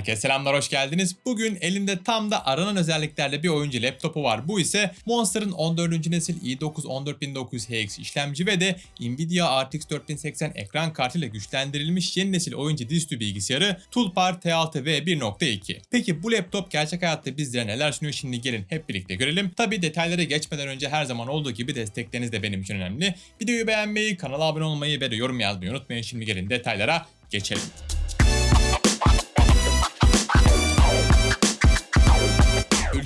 Herkese selamlar hoş geldiniz. Bugün elimde tam da aranan özelliklerle bir oyuncu laptopu var. Bu ise Monster'ın 14. nesil i9 14900HX işlemci ve de Nvidia RTX 4080 ekran kartıyla güçlendirilmiş yeni nesil oyuncu dizüstü bilgisayarı Tulpar T6 v 1.2. Peki bu laptop gerçek hayatta bizlere neler sunuyor şimdi gelin hep birlikte görelim. Tabi detaylara geçmeden önce her zaman olduğu gibi destekleriniz de benim için önemli. Videoyu beğenmeyi, kanala abone olmayı ve de yorum yazmayı unutmayın. Şimdi gelin detaylara geçelim.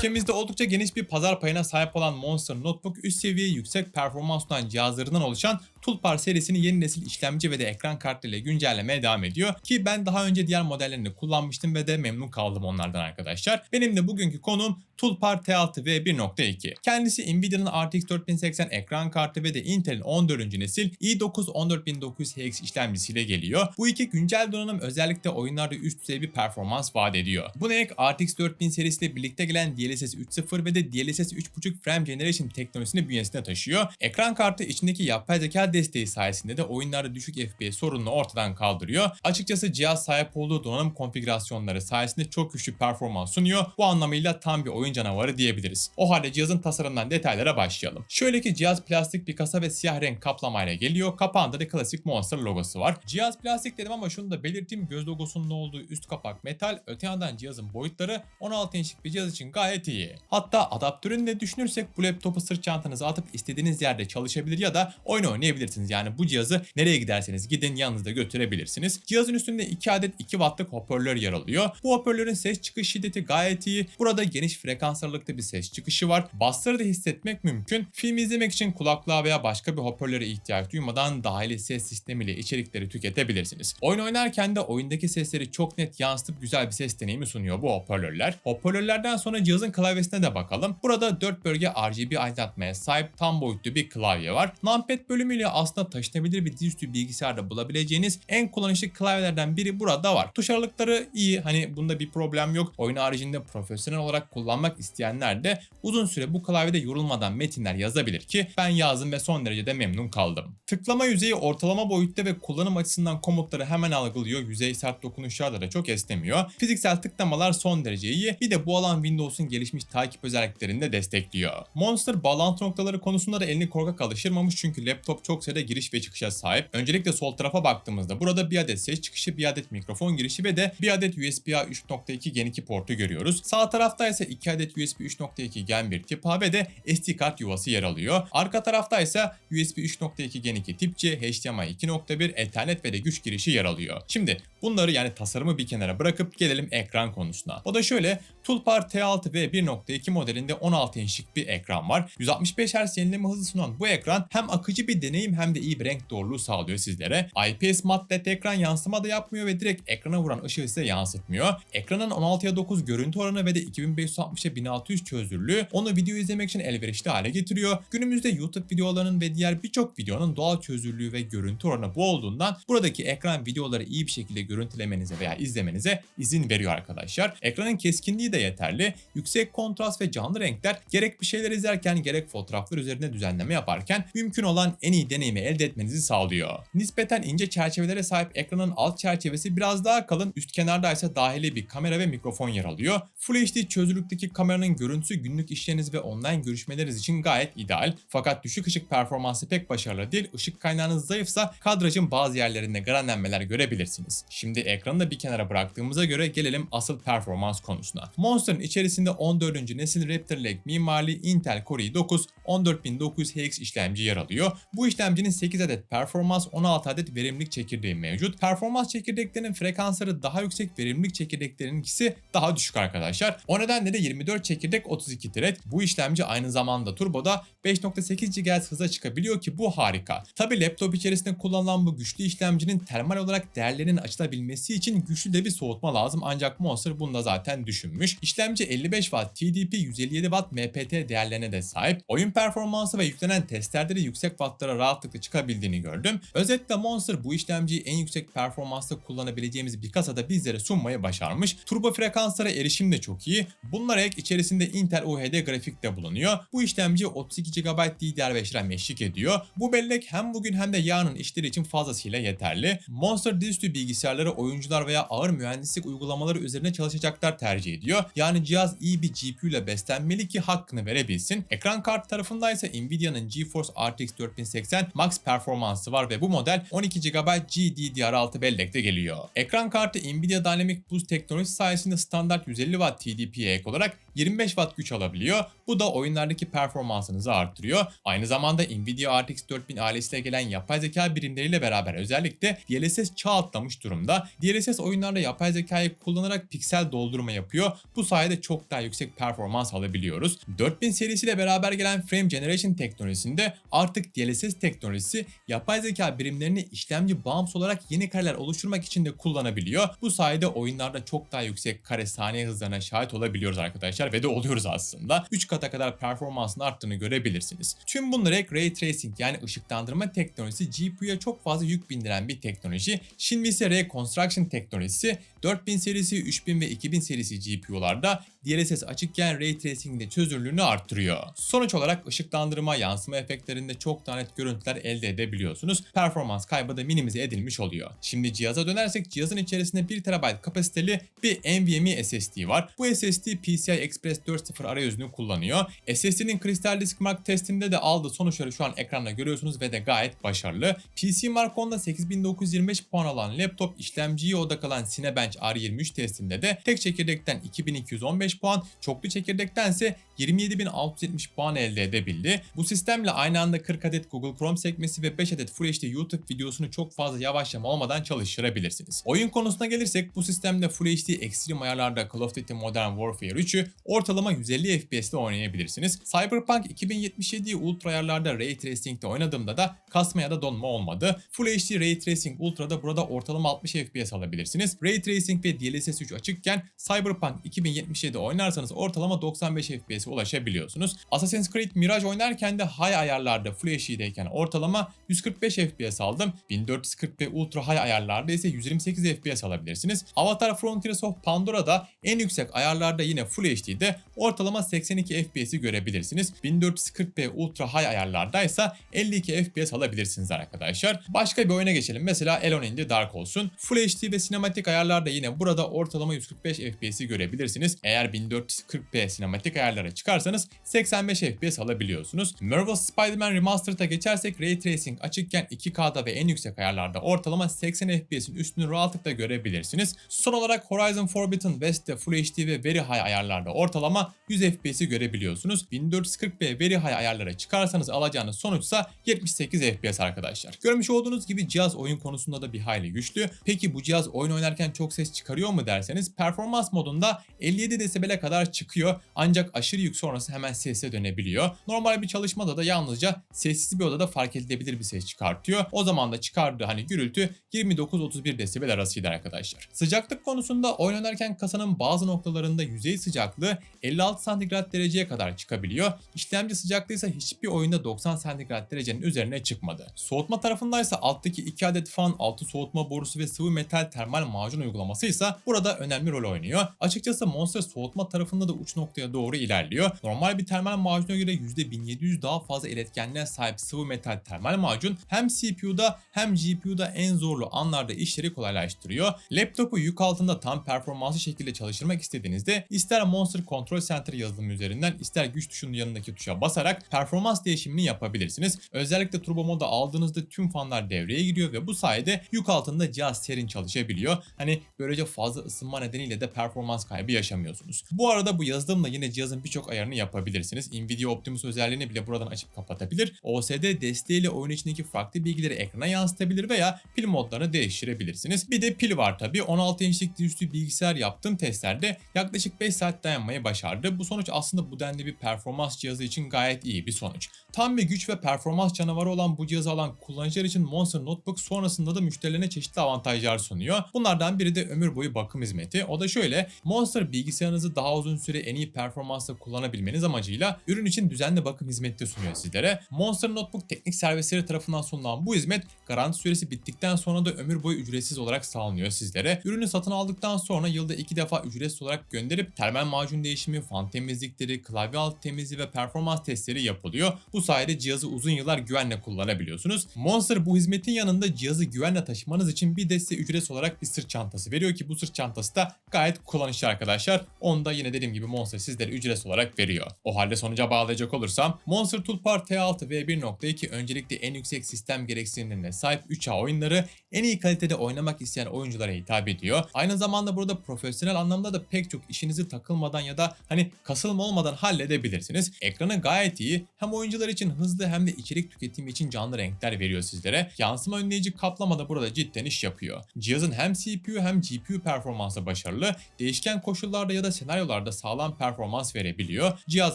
Ülkemizde oldukça geniş bir pazar payına sahip olan Monster Notebook üst seviye yüksek performans sunan cihazlarından oluşan Tulpar serisini yeni nesil işlemci ve de ekran kartıyla güncellemeye devam ediyor. Ki ben daha önce diğer modellerini kullanmıştım ve de memnun kaldım onlardan arkadaşlar. Benim de bugünkü konum Tulpar T6 v 1.2. Kendisi Nvidia'nın RTX 4080 ekran kartı ve de Intel'in 14. nesil i9 14900HX işlemcisiyle geliyor. Bu iki güncel donanım özellikle oyunlarda üst düzey bir performans vaat ediyor. Buna ek RTX 4000 serisiyle birlikte gelen DLSS 3.0 ve de DLSS 3.5 Frame Generation teknolojisini bünyesinde taşıyor. Ekran kartı içindeki yapay zeka desteği sayesinde de oyunlarda düşük FPS sorununu ortadan kaldırıyor. Açıkçası cihaz sahip olduğu donanım konfigürasyonları sayesinde çok güçlü performans sunuyor. Bu anlamıyla tam bir oyun canavarı diyebiliriz. O halde cihazın tasarımından detaylara başlayalım. Şöyle ki cihaz plastik bir kasa ve siyah renk kaplamayla geliyor. Kapağında da klasik Monster logosu var. Cihaz plastik dedim ama şunu da belirteyim. Göz logosunun olduğu üst kapak metal. Öte yandan cihazın boyutları 16 inçlik bir cihaz için gayet iyi. Hatta adaptörünü de düşünürsek bu laptopu sırt çantanıza atıp istediğiniz yerde çalışabilir ya da oyun oynayabilirsiniz. Yani bu cihazı nereye giderseniz gidin yanınızda götürebilirsiniz. Cihazın üstünde 2 adet 2 wattlık hoparlör yer alıyor. Bu hoparlörün ses çıkış şiddeti gayet iyi. Burada geniş frekans aralıklı bir ses çıkışı var. Bassları da hissetmek mümkün. Film izlemek için kulaklığa veya başka bir hoparlöre ihtiyaç duymadan dahili ses sistemiyle içerikleri tüketebilirsiniz. Oyun oynarken de oyundaki sesleri çok net yansıtıp güzel bir ses deneyimi sunuyor bu hoparlörler. Hoparlörlerden sonra cihazın klavyesine de bakalım. Burada 4 bölge RGB aydınlatmaya sahip tam boyutlu bir klavye var. Numpad bölümüyle aslında taşınabilir bir dizüstü bilgisayarda bulabileceğiniz en kullanışlı klavyelerden biri burada var. Tuş aralıkları iyi. Hani bunda bir problem yok. Oyun haricinde profesyonel olarak kullanmak isteyenler de uzun süre bu klavyede yorulmadan metinler yazabilir ki ben yazdım ve son derece de memnun kaldım. Tıklama yüzeyi ortalama boyutta ve kullanım açısından komutları hemen algılıyor. Yüzey sert dokunuşlarda da çok esnemiyor. Fiziksel tıklamalar son derece iyi. Bir de bu alan Windows'un gelişmiş takip özelliklerini de destekliyor. Monster bağlantı noktaları konusunda da elini korkak alıştırmamış çünkü laptop çok sayıda giriş ve çıkışa sahip. Öncelikle sol tarafa baktığımızda burada bir adet ses çıkışı, bir adet mikrofon girişi ve de bir adet USB-A 3.2 Gen 2 portu görüyoruz. Sağ tarafta ise 2 adet USB 3.2 Gen 1 tip A ve de SD kart yuvası yer alıyor. Arka tarafta ise USB 3.2 Gen 2 tip C, HDMI 2.1, Ethernet ve de güç girişi yer alıyor. Şimdi bunları yani tasarımı bir kenara bırakıp gelelim ekran konusuna. O da şöyle Tulpar T6 v 1.2 modelinde 16 inçlik bir ekran var. 165 Hz yenileme hızı sunan bu ekran hem akıcı bir deneyim hem de iyi bir renk doğruluğu sağlıyor sizlere. IPS mat LED ekran yansıma da yapmıyor ve direkt ekrana vuran ışığı size yansıtmıyor. Ekranın 16'ya 9 görüntü oranı ve de 2560'a 1600 çözünürlüğü onu video izlemek için elverişli hale getiriyor. Günümüzde YouTube videolarının ve diğer birçok videonun doğal çözünürlüğü ve görüntü oranı bu olduğundan buradaki ekran videoları iyi bir şekilde görüntülemenize veya izlemenize izin veriyor arkadaşlar. Ekranın keskinliği de yeterli. Yüksek kontrast ve canlı renkler gerek bir şeyler izlerken gerek fotoğraflar üzerinde düzenleme yaparken mümkün olan en iyi deneyimi elde etmenizi sağlıyor. Nispeten ince çerçevelere sahip ekranın alt çerçevesi biraz daha kalın, üst kenarda ise dahili bir kamera ve mikrofon yer alıyor. Full HD çözünürlükteki kameranın görüntüsü günlük işleriniz ve online görüşmeleriniz için gayet ideal. Fakat düşük ışık performansı pek başarılı değil. Işık kaynağınız zayıfsa kadrajın bazı yerlerinde granlenmeler görebilirsiniz. Şimdi ekranı da bir kenara bıraktığımıza göre gelelim asıl performans konusuna. Monster'ın içerisinde 14. nesil Raptor Lake mimarili Intel Core i9 14900HX işlemci yer alıyor. Bu işlemcinin 8 adet performans, 16 adet verimlilik çekirdeği mevcut. Performans çekirdeklerinin frekansları daha yüksek, verimlilik çekirdeklerinin ikisi daha düşük arkadaşlar. O nedenle de 24 çekirdek 32 thread. Bu işlemci aynı zamanda turboda 5.8 GHz hıza çıkabiliyor ki bu harika. Tabi laptop içerisinde kullanılan bu güçlü işlemcinin termal olarak değerlerinin açılabilmesi için güçlü de bir soğutma lazım ancak Monster bunu da zaten düşünmüş. İşlemci 55 Watt TDP, 157 Watt MPT değerlerine de sahip. Oyun performansı ve yüklenen testlerde de yüksek wattlara rahatlıkla çıkabildiğini gördüm. Özetle Monster bu işlemciyi en yüksek performansta kullanabileceğimiz bir kasada bizlere sunmayı başarmış. Turbo frekanslara erişim de çok iyi. Bunlara ek içerisinde Intel UHD grafik de bulunuyor. Bu işlemci 32 GB DDR5 RAM eşlik ediyor. Bu bellek hem bugün hem de yarının işleri için fazlasıyla yeterli. Monster dizüstü bilgisayarları oyuncular veya ağır mühendislik uygulamaları üzerine çalışacaklar tercih ediyor. Yani cihaz iyi bir GPU ile beslenmeli ki hakkını verebilsin. Ekran kartı tarafında ise Nvidia'nın GeForce RTX 4080 Max performansı var ve bu model 12 GB GDDR6 bellekte geliyor. Ekran kartı Nvidia Dynamic Boost teknolojisi sayesinde standart 150 Watt TDP'ye ek olarak 25 Watt güç alabiliyor. Bu da oyunlardaki performansınızı arttırıyor. Aynı zamanda Nvidia RTX 4000 ailesiyle gelen yapay zeka birimleriyle beraber özellikle DLSS çağ atlamış durumda. DLSS oyunlarda yapay zekayı kullanarak piksel doldurma yapıyor. Bu sayede çok daha yüksek performans alabiliyoruz. 4000 serisiyle beraber gelen Frame Generation teknolojisinde artık DLSS teknolojisi yapay zeka birimlerini işlemci bağımsız olarak yeni kareler oluşturmak için de kullanabiliyor. Bu sayede oyunlarda çok daha yüksek kare saniye hızlarına şahit olabiliyoruz arkadaşlar ve de oluyoruz aslında. 3 kata kadar performansın arttığını görebilirsiniz. Tüm bunları Ray Tracing yani ışıklandırma teknolojisi GPU'ya çok fazla yük bindiren bir teknoloji. Şimdi ise Reconstruction teknolojisi 4000 serisi, 3000 ve 2000 serisi GPU'larda DLSS açıkken Ray Tracing'de çözünürlüğünü arttırıyor. Sonuç olarak ışıklandırma, yansıma efektlerinde çok daha net görüntüler elde edebiliyorsunuz. Performans kaybı da minimize edilmiş oluyor. Şimdi cihaza dönersek cihazın içerisinde 1 TB kapasiteli bir NVMe SSD var. Bu SSD PCI Express 4.0 arayüzünü kullanıyor. SSD'nin Crystal Disk Mark testinde de aldığı sonuçları şu an ekranda görüyorsunuz ve de gayet başarılı. PC Mark 10'da 8925 puan alan laptop işlemciye odak alan Cinebench R23 testinde de tek çekirdekten 2215 puan, çoklu çekirdektense 27670 puan elde edebildi. Bu sistemle aynı anda 40 adet Google Chrome sekmesi ve 5 adet Full HD YouTube videosunu çok fazla yavaşlama olmadan çalıştırabilirsiniz. Oyun konusuna gelirsek bu sistemde Full HD Extreme ayarlarda Call of Duty Modern Warfare 3'ü ortalama 150 FPS'te oynayabilirsiniz. Cyberpunk 2077'yi Ultra ayarlarda Ray Tracing'de oynadığımda da kasma ya da donma olmadı. Full HD Ray Tracing Ultra'da burada ortalama 60 FPS alabilirsiniz. Ray Tracing ve DLSS 3 açıkken Cyberpunk 2077 oynarsanız ortalama 95 FPS'e ulaşabiliyorsunuz. Assassin's Creed Mirage oynarken de high ayarlarda Full HD'deyken ortalama 145 FPS aldım. 1440 ve Ultra High ayarlarda ise 128 FPS alabilirsiniz. Avatar Frontiers of Pandora'da en yüksek ayarlarda yine Full HD'de ortalama 82 FPS'i görebilirsiniz. 1440p Ultra High ayarlarda ise 52 FPS alabilirsiniz arkadaşlar. Başka bir oyuna geçelim. Mesela Alone in the Dark olsun. Full HD ve sinematik ayarlarda yine burada ortalama 145 FPS'i görebilirsiniz. Eğer 1440p sinematik ayarlara çıkarsanız 85 FPS alabiliyorsunuz. Marvel's Spider-Man Remastered'a geçersek Ray Tracing açıkken 2K'da ve en yüksek ayarlarda ortalama 80 FPS'in üstünü rahatlıkla görebilirsiniz. Son olarak Horizon Forbidden West'te Full HD ve Very High ayarlarda ortalama 100 FPS'i görebiliyorsunuz. 1440p Very High ayarlara çıkarsanız alacağınız sonuçsa 78 FPS arkadaşlar. Görmüş olduğunuz gibi cihaz oyun konusunda da bir hayli güçlü. Peki bu cihaz oyun oynarken çok ses çıkarıyor mu derseniz performans modunda 57 desibele kadar çıkıyor ancak aşırı yük sonrası hemen sese dönebiliyor. Normal bir çalışmada da yalnızca sessiz bir odada fark edilebilir bir ses çıkartıyor. O zaman da çıkardığı hani gürültü 29-31 desibel arasıydı arkadaşlar. Sıcaklık konusunda oyun oynarken kasanın bazı noktalarında yüzey sıcaklığı 56 santigrat dereceye kadar çıkabiliyor. İşlemci sıcaklığı ise hiçbir oyunda 90 santigrat derecenin üzerine çıkmadı. Soğutma tarafındaysa alttaki 2 adet fan, altı soğutma borusu ve sıvı metal termal macun uygulaması ise burada önemli rol oynuyor. Açıkçası Monster soğutma tarafında da uç noktaya doğru ilerliyor. Normal bir termal macuna göre %1700 daha fazla iletkenliğe sahip sıvı metal termal macun hem CPU'da hem GPU'da en zorlu anlarda işleri kolaylaştırıyor. Laptopu yük altında tam performanslı şekilde çalıştırmak istediğinizde ister Monster Control Center yazılımı üzerinden ister güç tuşunun yanındaki tuşa basarak performans değişimini yapabilirsiniz. Özellikle turbo moda aldığınızda tüm fanlar devreye giriyor ve bu sayede yük altında cihaz serin çalışabiliyor. Hani böylece fazla ısınma nedeniyle de performans kaybı yaşamıyorsunuz. Bu arada bu yazılımla yine cihazın birçok ayarını yapabilirsiniz. Nvidia Optimus özelliğini bile buradan açıp kapatabilir. OSD desteğiyle oyun içindeki farklı bilgileri ekrana yansıtabilir veya pil modlarını değiştirebilirsiniz. Bir de pil var tabi. 16 inçlik dizüstü bilgisayar yaptığım testlerde yaklaşık 5 saat dayanmayı başardı. Bu sonuç aslında bu denli bir performans cihazı için gayet iyi bir sonuç. Tam bir güç ve performans canavarı olan bu cihazı alan kullanıcılar için Monster Notebook sonrasında da müşterilerine çeşitli avantajlar sunuyor. Bunlardan biri de ömür boyu bakım hizmeti. O da şöyle Monster bilgisayarınızı daha uzun süre en iyi performansla kullanabilmeniz amacıyla ürün için düzenli bakım hizmeti sunuyor sizlere. Monster Notebook teknik servisleri tarafından sunulan bu hizmet garanti süresi bittikten sonra da ömür boyu ücretsiz olarak sağlanıyor sizlere. Ürünü satın aldıktan sonra yılda iki defa ücretsiz olarak gönderip termal macun değişimi, fan temizlikleri, klavye alt temizliği ve performans testleri yapılıyor. Bu sayede cihazı uzun yıllar güvenle kullanabiliyorsunuz. Monster bu hizmetin yanında cihazı güvenle taşımanız için bir de ücretsiz olarak bir sırt çantası veriyor ki bu sırt çantası da gayet kullanışlı arkadaşlar. Onu da yine dediğim gibi Monster sizlere ücretsiz olarak veriyor. O halde sonuca bağlayacak olursam Monster Toolbar T6 v 1.2 öncelikle en yüksek sistem gereksinimlerine sahip 3A oyunları en iyi kalitede oynamak isteyen oyunculara hitap ediyor. Aynı zamanda burada profesyonel anlamda da pek çok işinizi takılmadan ya da hani kasılma olmadan halledebilirsiniz. Ekranı gayet iyi. Hem oyuncular için hızlı hem de içerik tüketimi için canlı renkler veriyor sizlere. Yansıma önleyici kaplama da burada cidden iş yapıyor. Cihazın hem CPU hem GPU performansı başarılı. Değişken koşullarda ya da senaryolarda sağlam performans verebiliyor. Cihaz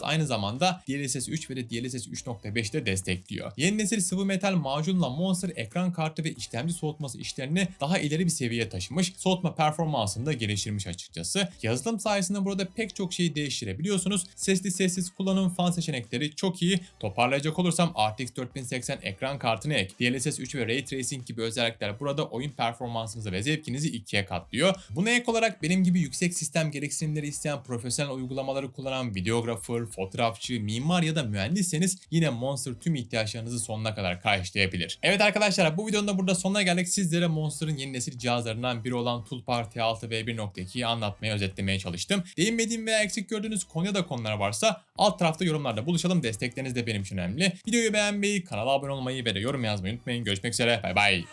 aynı zamanda DLSS 3 ve de DLSS 3.5 de destekliyor. Yeni nesil sıvı metal macunla Monster ekran kartı ve işlemci soğutması işlerini daha ileri bir seviyeye taşımış. Soğutma performansını da geliştirmiş açıkçası. Yazılım sayesinde burada pek çok şeyi değiştirebiliyorsunuz. Sesli sessiz kullanım fan seçenekleri çok iyi. Toparlayacak olursam RTX 4080 ekran kartını ek, DLSS 3 ve Ray Tracing gibi özellikler burada oyun performansınızı ve zevkinizi ikiye katlıyor. Buna ek olarak benim gibi yüksek sistem gereksinimleri isteyen profesyonel uygulamaları kullanan videografer, fotoğrafçı, mimar ya da mühendisseniz yine Monster tüm ihtiyaçlarınızı sonuna kadar karşılayabilir. Evet arkadaşlar bu videonun da burada sonuna geldik. Sizlere Monster'ın yeni nesil cihazlarından biri olan Toolbar T6 v 1.2'yi anlatmaya, özetlemeye çalıştım. Değinmediğim veya eksik gördüğünüz konuya da konular varsa alt tarafta yorumlarda buluşalım. Destekleriniz de benim için önemli. Videoyu beğenmeyi, kanala abone olmayı ve de yorum yazmayı unutmayın. Görüşmek üzere. Bay bay.